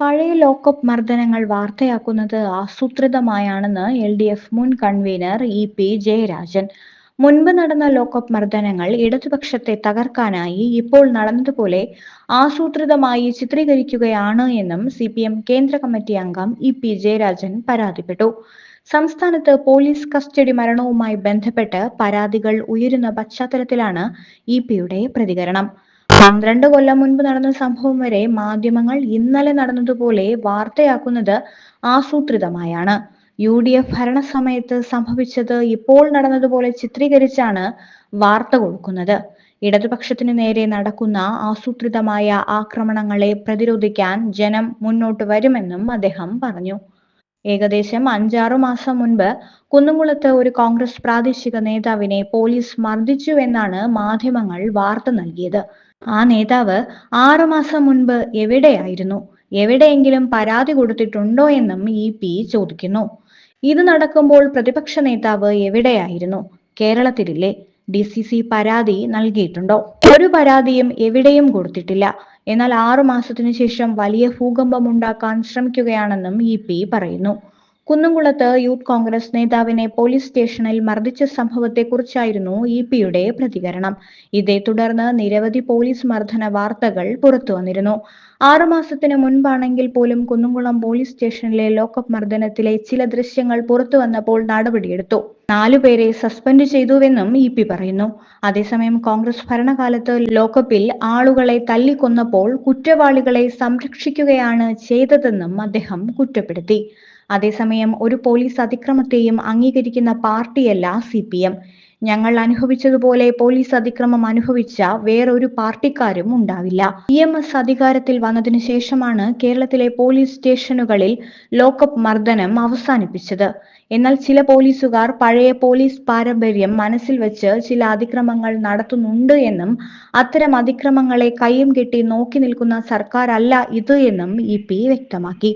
പഴയ ലോക്കപ്പ് മർദ്ദനങ്ങൾ വാർത്തയാക്കുന്നത് ആസൂത്രിതമായാണെന്ന് എൽ ഡി എഫ് മുൻ കൺവീനർ ഇ പി ജയരാജൻ. മുൻപ് നടന്ന ലോക്കപ്പ് മർദ്ദനങ്ങൾ ഇടതുപക്ഷത്തെ തകർക്കാനായി ഇപ്പോൾ നടന്നതുപോലെ ആസൂത്രിതമായി ചിത്രീകരിക്കുകയാണ് എന്നും സി പി എം കേന്ദ്ര കമ്മിറ്റി അംഗം ഇ പി ജയരാജൻ പരാതിപ്പെട്ടു. സംസ്ഥാനത്ത് പോലീസ് കസ്റ്റഡി മരണവുമായി ബന്ധപ്പെട്ട് പരാതികൾ ഉയരുന്ന പശ്ചാത്തലത്തിലാണ് ഇ പിയുടെ പ്രതികരണം. പന്ത്രണ്ട് കൊല്ലം മുൻപ് നടന്ന സംഭവം വരെ മാധ്യമങ്ങൾ ഇന്നലെ നടന്നതുപോലെ വാർത്തയാക്കുന്നത് ആസൂത്രിതമായാണ്. യു ഡി എഫ് ഭരണസമയത്ത് സംഭവിച്ചത് ഇപ്പോൾ നടന്നതുപോലെ ചിത്രീകരിച്ചാണ് വാർത്ത കൊടുക്കുന്നത്. ഇടതുപക്ഷത്തിനു നേരെ നടക്കുന്ന ആസൂത്രിതമായ ആക്രമണങ്ങളെ പ്രതിരോധിക്കാൻ ജനം മുന്നോട്ട് വരുമെന്നും അദ്ദേഹം പറഞ്ഞു. ഏകദേശം അഞ്ചാറു മാസം മുൻപ് കുന്നുംകുളത്ത് ഒരു കോൺഗ്രസ് പ്രാദേശിക നേതാവിനെ പോലീസ് മർദ്ദിച്ചു എന്നാണ് മാധ്യമങ്ങൾ വാർത്ത നൽകിയത്. ആ നേതാവ് ആറുമാസം മുൻപ് എവിടെയായിരുന്നു? എവിടെയെങ്കിലും പരാതി കൊടുത്തിട്ടുണ്ടോ എന്നും ഇ പി ചോദിക്കുന്നു. ഇത് നടക്കുമ്പോൾ പ്രതിപക്ഷ നേതാവ് എവിടെയായിരുന്നു? കേരളത്തിലില്ലേ? ഡി സി സി പരാതി നൽകിയിട്ടുണ്ടോ? ഒരു പരാതിയും എവിടെയും കൊടുത്തിട്ടില്ല. എന്നാൽ ആറു മാസത്തിനു ശേഷം വലിയ ഭൂകമ്പം ഉണ്ടാക്കാൻ ശ്രമിക്കുകയാണെന്നും ഇ പി പറയുന്നു. കുന്നംകുളത്ത് യൂത്ത് കോൺഗ്രസ് നേതാവിനെ പോലീസ് സ്റ്റേഷനിൽ മർദ്ദിച്ച സംഭവത്തെക്കുറിച്ചായിരുന്നു ഇ പിയുടെ പ്രതികരണം. ഇതേ തുടർന്ന് നിരവധി പോലീസ് മർദ്ദന വാർത്തകൾ പുറത്തു വന്നിരുന്നു. ആറുമാസത്തിന് മുൻപാണെങ്കിൽ പോലും കുന്നംകുളം പോലീസ് സ്റ്റേഷനിലെ ലോക്കപ്പ് മർദ്ദനത്തിലെ ചില ദൃശ്യങ്ങൾ പുറത്തു വന്നപ്പോൾ നടപടിയെടുത്തു. നാലുപേരെ സസ്പെൻഡ് ചെയ്തുവെന്നും ഇ പി പറയുന്നു. അതേസമയം കോൺഗ്രസ് ഭരണകാലത്ത് ലോക്കപ്പിൽ ആളുകളെ തല്ലിക്കൊന്നപ്പോൾ കുറ്റവാളികളെ സംരക്ഷിക്കുകയാണ് ചെയ്തതെന്നും അദ്ദേഹം കുറ്റപ്പെടുത്തി. അതേസമയം ഒരു പോലീസ് അതിക്രമത്തെയും അംഗീകരിക്കുന്ന പാർട്ടിയല്ല സി പി എം ഞങ്ങൾ അനുഭവിച്ചതുപോലെ പോലീസ് അതിക്രമം അനുഭവിച്ച വേറൊരു പാർട്ടിക്കാരും ഉണ്ടാവില്ല. ഇ എം എസ് അധികാരത്തിൽ വന്നതിനു ശേഷമാണ് കേരളത്തിലെ പോലീസ് സ്റ്റേഷനുകളിൽ ലോക്കപ്പ് മർദ്ദനം അവസാനിപ്പിച്ചത്. എന്നാൽ ചില പോലീസുകാർ പഴയ പോലീസ് പാരമ്പര്യം മനസ്സിൽ വെച്ച് ചില അതിക്രമങ്ങൾ നടത്തുന്നുണ്ട് എന്നും അത്തരം അതിക്രമങ്ങളെ കയ്യും കെട്ടി നോക്കി നിൽക്കുന്ന സർക്കാരല്ല ഇത് എന്നും ഇ പി വ്യക്തമാക്കി.